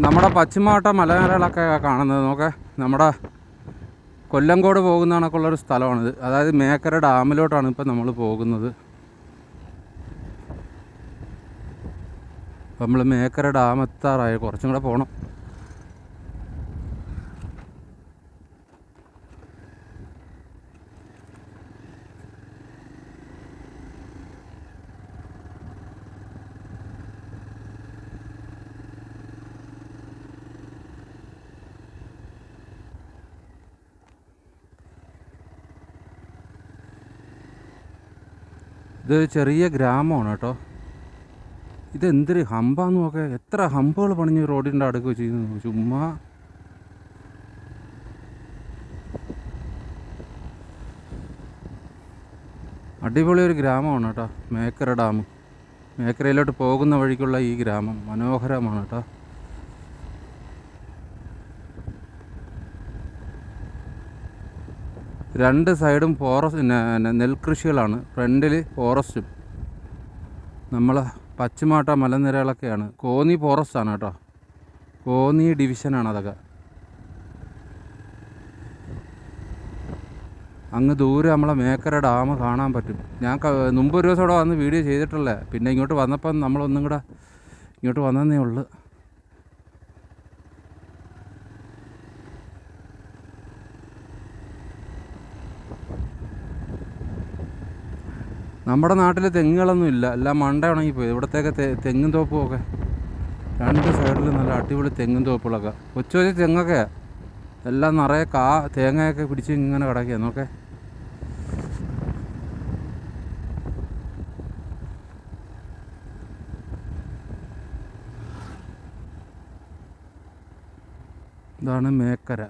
നമ്മുടെ പശ്ചിമവട്ട മലനിരകളൊക്കെ കാണുന്നത് നോക്കെ. നമ്മുടെ കൊല്ലംകോട് പോകുന്ന കണക്കുള്ളൊരു സ്ഥലമാണിത്. അതായത് മേക്കര ഡാമിലോട്ടാണ് ഇപ്പം നമ്മൾ പോകുന്നത്. നമ്മൾ മേക്കര ഡാം എത്താറായി. കുറച്ചും കൂടെ പോകണം ഇത് ചെറിയ ഗ്രാമമാണ് കേട്ടോ. ഇതെന്തൊരു ഹമ്പാന്ന് നോക്കെ. എത്ര ഹമ്പുകൾ പണിഞ്ഞ് റോഡിന്റെ അടുക്ക് വെച്ചിരുന്നു ചുമ്മാ. അടിപൊളി ഒരു ഗ്രാമമാണ് കേട്ടോ. മേക്കര ഡാം. മേക്കരയിലോട്ട് പോകുന്ന വഴിക്കുള്ള ഈ ഗ്രാമം മനോഹരമാണ് കേട്ടോ. രണ്ട് സൈഡും ഫോറസ്റ്റ് നെൽകൃഷികളാണ്. ഫ്രണ്ടിൽ ഫോറസ്റ്റും നമ്മൾ പശ്ചിമാട്ട മലനിരകളൊക്കെയാണ്. കോന്നി ഫോറസ്റ്റാണ് കേട്ടോ. കോന്നി ഡിവിഷനാണ് അതൊക്കെ. അങ്ങ് ദൂരെ നമ്മളെ മേക്കര ഡാം കാണാൻ പറ്റും. ഞാൻ മുമ്പ് ഒരു ദിവസം ഇവിടെ വന്ന് വീഡിയോ ചെയ്തിട്ടുള്ള പിന്നെ ഇങ്ങോട്ട് വന്നപ്പം നമ്മളൊന്നും കൂടെ ഇങ്ങോട്ട് വന്നതേ ഉള്ളു. നമ്മുടെ നാട്ടിൽ തെങ്ങുകളൊന്നും ഇല്ല. എല്ലാം മണ്ട ഉണങ്ങിപ്പോയി ഇവിടത്തേക്ക് തെങ്ങും തോപ്പും ഒക്കെ. രണ്ട് സൈഡിൽ നല്ല അടിപൊളി തെങ്ങും തോപ്പുകളൊക്കെ. കൊച്ചു കൊച്ചു തെങ്ങൊക്കെ. എല്ലാം നിറയെ കാ തേങ്ങയൊക്കെ പിടിച്ച് ഇങ്ങനെ കിടക്കുക നോക്കെ. ഇതാണ് മേക്കര.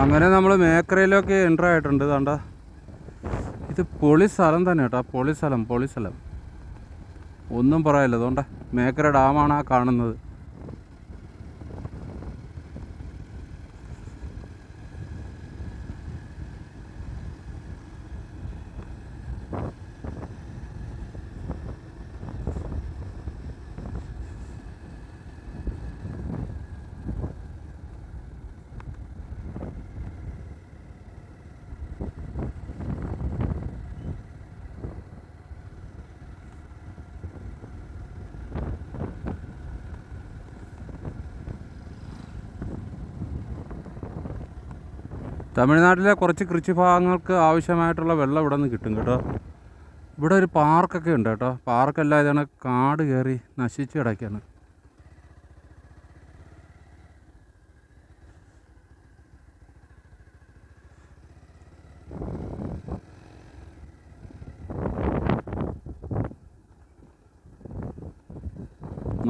അങ്ങനെ നമ്മൾ മേക്കരയിലൊക്കെ എന്റർ ആയിട്ടുണ്ട് കണ്ട ഇത് പൊളി സ്ഥലം തന്നെ കേട്ടോ പൊളി സ്ഥലം പൊളി സ്ഥലം ഒന്നും പറയല്ലോ അതുകൊണ്ട് മേക്കര ഡാമാണ് ആ കാണുന്നത്. തമിഴ്നാട്ടിലെ കുറച്ച് കൃഷി ഭാഗങ്ങൾക്ക് ആവശ്യമായിട്ടുള്ള വെള്ളം ഇവിടെ നിന്ന് കിട്ടും കേട്ടോ. ഇവിടെ ഒരു പാർക്കൊക്കെ ഉണ്ട് കേട്ടോ. പാർക്കല്ല ഇതാണ് കാട് കയറി നശിച്ച് കിടക്കുകയാണ്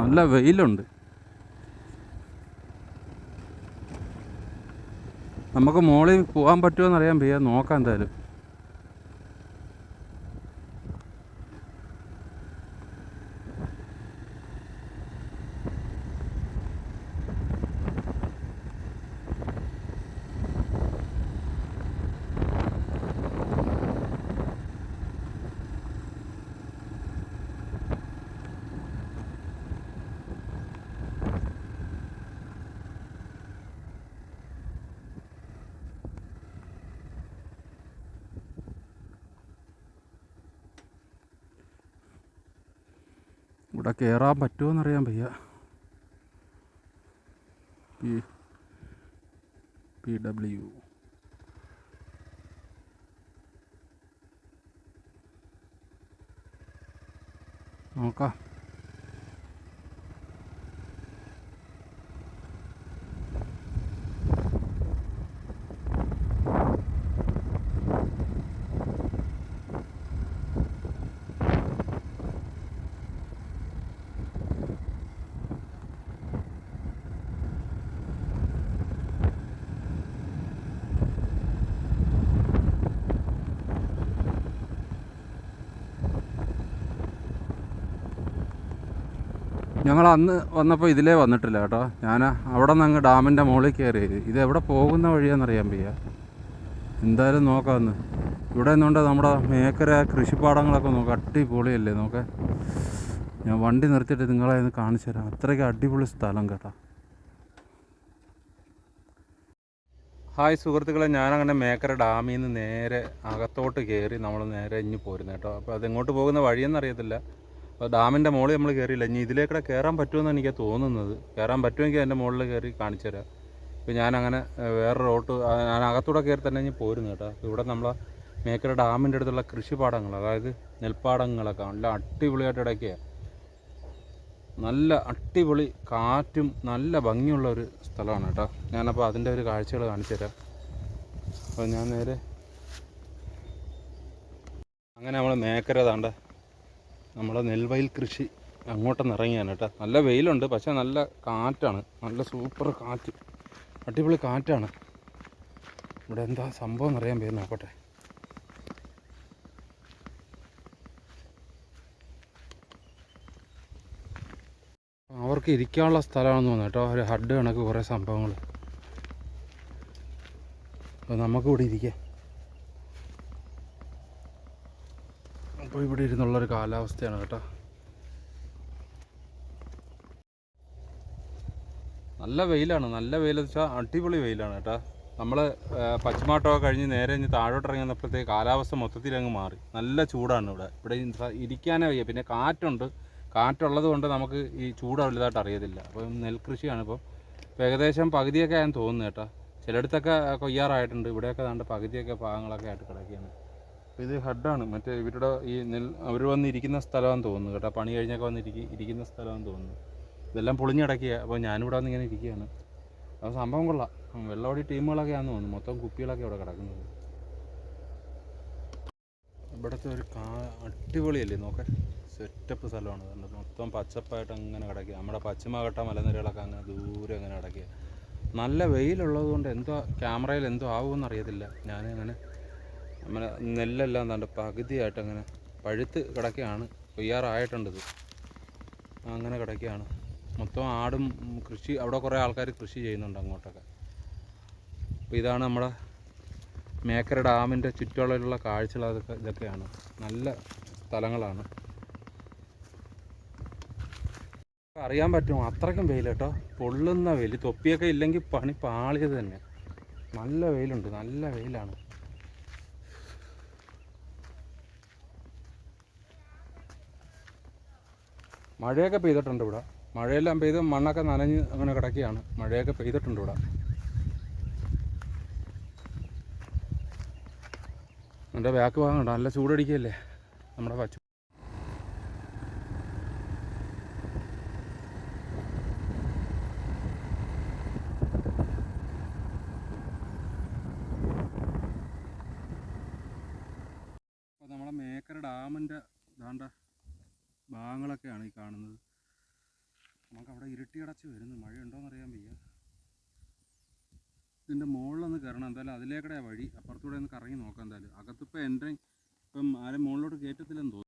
നല്ല വെയിലുണ്ട്. നമുക്ക് മുകളിൽ പോകാൻ പറ്റുമോ എന്നറിയാൻ വയ്യ. നോക്കാം എന്തായാലും. ഇവിടെ കയറാൻ പറ്റുമോ എന്നറിയാൻ വയ്യ പി പി ഡബ്ല്യു നോക്കാം ഞങ്ങൾ അന്ന് വന്നപ്പോൾ ഇതിലേ വന്നിട്ടില്ല കേട്ടോ. ഞാൻ അവിടെ നിന്ന് അങ്ങ് ഡാമിന്റെ മുകളിൽ കയറി. ഇത് എവിടെ പോകുന്ന വഴിയാണെന്നറിയാൻ വയ്യ. എന്തായാലും നോക്കാമെന്ന് ഇവിടെ നിന്നുകൊണ്ട് നമ്മുടെ മേക്കര കൃഷിപ്പാടങ്ങളൊക്കെ നോക്കാം. അടിപൊളിയല്ലേ നോക്കേ. ഞാൻ വണ്ടി നിർത്തിയിട്ട് നിങ്ങളെ ഒന്ന് കാണിച്ചു തരാം. അത്രയ്ക്ക് അടിപൊളി സ്ഥലം കേട്ടോ. ഹായ് സുഹൃത്തുക്കളെ. ഞാനങ്ങനെ മേക്കര ഡാമിൽ നിന്ന് നേരെ അകത്തോട്ട് കയറി നമ്മൾ നേരെ ഇഞ്ഞ് പോരുന്നു കേട്ടോ. അപ്പോൾ അതെങ്ങോട്ട് പോകുന്ന വഴിയെന്ന് അറിയത്തില്ല. അപ്പോൾ ഡാമിന്റെ മുകളിൽ നമ്മൾ കയറിയില്ല ഇനി ഇതിലേക്കൂടെ കയറാൻ പറ്റുമെന്നാണ് എനിക്ക് തോന്നുന്നത്. കയറാൻ പറ്റുമെങ്കിൽ എന്റെ മുകളിൽ കയറി കാണിച്ചു തരാം. ഇപ്പോൾ ഞാനങ്ങനെ വേറെ റോട്ട് ഞാൻ അകത്തൂടെ കയറി തന്നെ ഇനി പോരുന്നു കേട്ടോ. ഇവിടെ നമ്മളെ മേക്കര ഡാമിന്റെ അടുത്തുള്ള കൃഷിപ്പാടങ്ങൾ അതായത് നെൽപ്പാടങ്ങളൊക്കെ നല്ല അടിപൊളിയായിട്ട് ഇടയ്ക്കുകയാണ് നല്ല അടിപൊളി കാറ്റും നല്ല ഭംഗിയുള്ള ഒരു സ്ഥലമാണ് കേട്ടോ. ഞാനപ്പോൾ അതിന്റെ ഒരു കാഴ്ചകൾ കാണിച്ചു തരാം. അപ്പോൾ ഞാൻ നേരെ അങ്ങനെ നമ്മൾ മേക്കര താണ്ട നമ്മളെ നെൽവയൽ കൃഷി അങ്ങോട്ടൊന്ന് ഇറങ്ങിയാണ് കേട്ടോ. നല്ല വെയിലുണ്ട് പക്ഷേ നല്ല കാറ്റാണ്. നല്ല സൂപ്പർ കാറ്റ്. അടിപൊളി കാറ്റാണ്. ഇവിടെ എന്താ സംഭവം എന്നറിയാൻ പേര് നോക്കട്ടെ. അവർക്ക് ഇരിക്കാനുള്ള സ്ഥലമാണെന്ന് തോന്നുന്നു കേട്ടോ. ഒരു ഹഡ് കണക്ക് കുറേ സംഭവങ്ങൾ. അപ്പോൾ നമുക്കിവിടെ ഇരിക്കാം. അപ്പോൾ ഇവിടെ ഇരുന്നുള്ളൊരു കാലാവസ്ഥയാണ് കേട്ടോ. നല്ല വെയിലാണ് നല്ല വെയിലെന്ന് വെച്ചാൽ അടിപൊളി വെയിലാണ് കേട്ടോ. നമ്മൾ പച്ചമാട്ടമൊക്കെ കഴിഞ്ഞ് നേരെ ഇനി താഴോട്ട് ഇറങ്ങി വന്നപ്പോഴത്തേക്ക് കാലാവസ്ഥ മൊത്തത്തിൽ അങ്ങ് മാറി. നല്ല ചൂടാണ് ഇവിടെ. ഇവിടെ ഇരിക്കാനേ വയ്യ. പിന്നെ കാറ്റുണ്ട്. കാറ്റുള്ളത് കൊണ്ട് നമുക്ക് ഈ ചൂട് വലുതായിട്ട് അറിയത്തില്ല. അപ്പം നെൽകൃഷിയാണ് ഇപ്പം ഏകദേശം പകുതിയൊക്കെ ആയെന്ന് തോന്നുന്നു കേട്ടോ. ചിലയിടത്തൊക്കെ കൊയ്യാറായിട്ടുണ്ട്. ഇവിടെയൊക്കെ ദാണ്ട് പകുതിയൊക്കെ ഭാഗങ്ങളൊക്കെ ആയിട്ട് കിടക്കുകയാണ്. ഇത് ഹഡാണ്. മറ്റേ ഇവരുടെ ഈ നെൽ അവർ വന്നിരിക്കുന്ന സ്ഥലമാണെന്ന് തോന്നുന്നു കേട്ടോ. പണി കഴിഞ്ഞൊക്കെ വന്നിരിക്കും ഇരിക്കുന്ന സ്ഥലമാണെന്ന് തോന്നുന്നു. ഇതെല്ലാം പൊളിഞ്ഞടക്കിയ അപ്പോൾ ഞാനിവിടെ വന്ന് ഇങ്ങനെ ഇരിക്കുകയാണ്. അപ്പോൾ സംഭവം കൊള്ളാം. വെള്ളവടി ടീമുകളൊക്കെയാണെന്ന് തോന്നുന്നു. മൊത്തം കുപ്പികളൊക്കെ ഇവിടെ കിടക്കുന്നത്. ഇവിടുത്തെ ഒരു കാ അടിപൊളിയല്ലേ? നോക്കാൻ സെറ്റപ്പ് സ്ഥലമാണ്. കണ്ടത് മൊത്തം പച്ചപ്പായിട്ട് അങ്ങനെ കിടക്കുക. നമ്മുടെ പശ്ചിമഘട്ട മലനിരകളൊക്കെ അങ്ങനെ ദൂരെ അങ്ങനെ കിടക്കുക. നല്ല വെയിലുള്ളത് കൊണ്ട് എന്തോ ക്യാമറയിൽ എന്തോ ആവുമെന്ന് അറിയത്തില്ല. ഞാൻ അങ്ങനെ നമ്മുടെ നെല്ലെല്ലാം എന്താണ്ട് പകുതിയായിട്ട് അങ്ങനെ പഴുത്ത് കിടക്കുകയാണ്. കൊയ്യാറായിട്ടുണ്ട് ഇത്. അങ്ങനെ കിടക്കുകയാണ്. മൊത്തം ആടും കൃഷി അവിടെ കുറേ ആൾക്കാർ കൃഷി ചെയ്യുന്നുണ്ട് അങ്ങോട്ടൊക്കെ. അപ്പോൾ ഇതാണ് നമ്മുടെ മേക്കര ഡാമിന്റെ ചുറ്റുമുള്ള കാഴ്ചകൾ അതൊക്കെ ഇതൊക്കെയാണ്. നല്ല സ്ഥലങ്ങളാണ്. അറിയാൻ പറ്റും അത്രയ്ക്കും വെയിൽ കേട്ടോ. പൊള്ളുന്ന വെയിൽ. തൊപ്പിയൊക്കെ ഇല്ലെങ്കിൽ പണി പാളിയത് തന്നെ. നല്ല വെയിലുണ്ട്. നല്ല വെയിലാണ്. മഴയൊക്കെ പെയ്തിട്ടുണ്ട് ഇവിടെ. മഴയെല്ലാം പെയ്ത് മണ്ണൊക്കെ നനഞ്ഞ് അങ്ങനെ കിടക്കുകയാണ്. മഴയൊക്കെ പെയ്തിട്ടുണ്ട് ഇവിടെ. എന്റെ ബാക്ക് ഭാഗം നല്ല ചൂടടിക്കുകയല്ലേ? നമ്മുടെ പച്ച നമ്മുടെ മേക്കര ഡാമിന്റെ ദാണ്ട ഭാഗങ്ങളൊക്കെയാണ് ഈ കാണുന്നത്. നമുക്ക് അവിടെ ഇരുട്ടിയടച്ച് വരുന്നു. മഴയുണ്ടോയെന്ന് അറിയാൻ വയ്യ. ഇതിന്റെ മുകളിലൊന്ന് കയറണം. എന്തായാലും അതിലേക്കടെ വഴി. അപ്പുറത്തൂടെ ഒന്ന് കറങ്ങി നോക്കാം എന്തായാലും. അകത്തിപ്പോൾ എൻട്രി ഇപ്പം ആരും മുകളിലോട്ട് കയറ്റത്തില്ലെന്ന് തോന്നുന്നു.